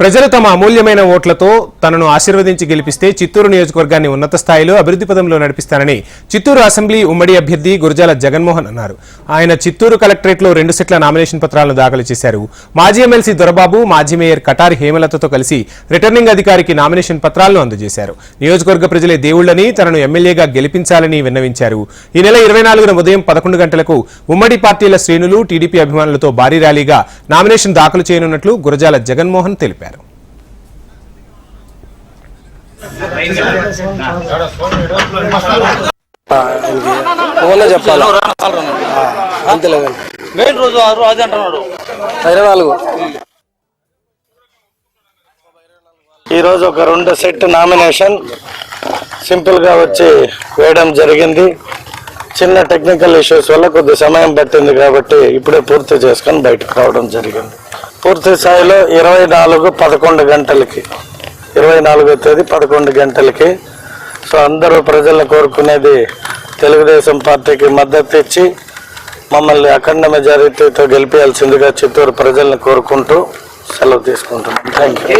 ప్రజలు తమ అమూల్యమైన ఓట్లతో తనను ఆశీర్వదించి గెలిపిస్తే చిత్తూరు నియోజకవర్గాన్ని ఉన్నత స్థాయిలో అభివృద్ధి పదంలో నడిపిస్తానని చిత్తూరు అసెంబ్లీ ఉమ్మడి అభ్యర్థి గురజాల జగన్మోహన్ అన్నారు. ఆయన చిత్తూరు కలెక్టరేట్లో రెండు సెట్ల నామినేషన్ పత్రాలను దాఖలు చేశారు. మాజీ ఎమ్మెల్సీ దొరబాబు మాజీ మేయర్ కటారి హేమలతతో కలిసి రిటర్నింగ్ అధికారికి నామినేషన్ పత్రాలను అందజేశారు. నియోజకవర్గ ప్రజలే దేవుళ్ళని తనను ఎమ్మెల్యేగా గెలిపించాలని విన్నవించారు. ఈ నెల ఇరవై నాలుగున ఉదయం పదకొండు గంటలకు ఉమ్మడి పార్టీల శ్రేణులు టీడీపీ అభిమానులతో భారీ ర్యాలీగా నామినేషన్ దాఖలు చేయనున్నట్లు గురజాల జగన్మోహన్ తెలిపారు. చెప్పాలి? అంతేలేదు మెయిన్ రోజు ఆ రోజు అది అంటున్నాడు. ఇరవై నాలుగు. ఈరోజు ఒక రెండు సెట్ నామినేషన్. సింపుల్గా వచ్చి వేయడం జరిగింది. చిన్న టెక్నికల్ ఇష్యూస్ వల్ల కొద్ది సమయం పట్టింది కాబట్టి ఇప్పుడే పూర్తి చేసుకొని బయటకు రావడం జరిగింది. పూర్తి స్థాయిలో ఇరవై నాలుగు పదకొండు గంటలకి. ఇరవై నాలుగో తేదీ పదకొండు గంటలకి. సో అందరూ ప్రజలను కోరుకునేది తెలుగుదేశం పార్టీకి మద్దతు ఇచ్చి మమ్మల్ని అఖండ మెజారిటీతో గెలిపించాల్సిందిగా చిత్తూరు ప్రజలను కోరుకుంటూ సెలవు తీసుకుంటున్నాం. Thank you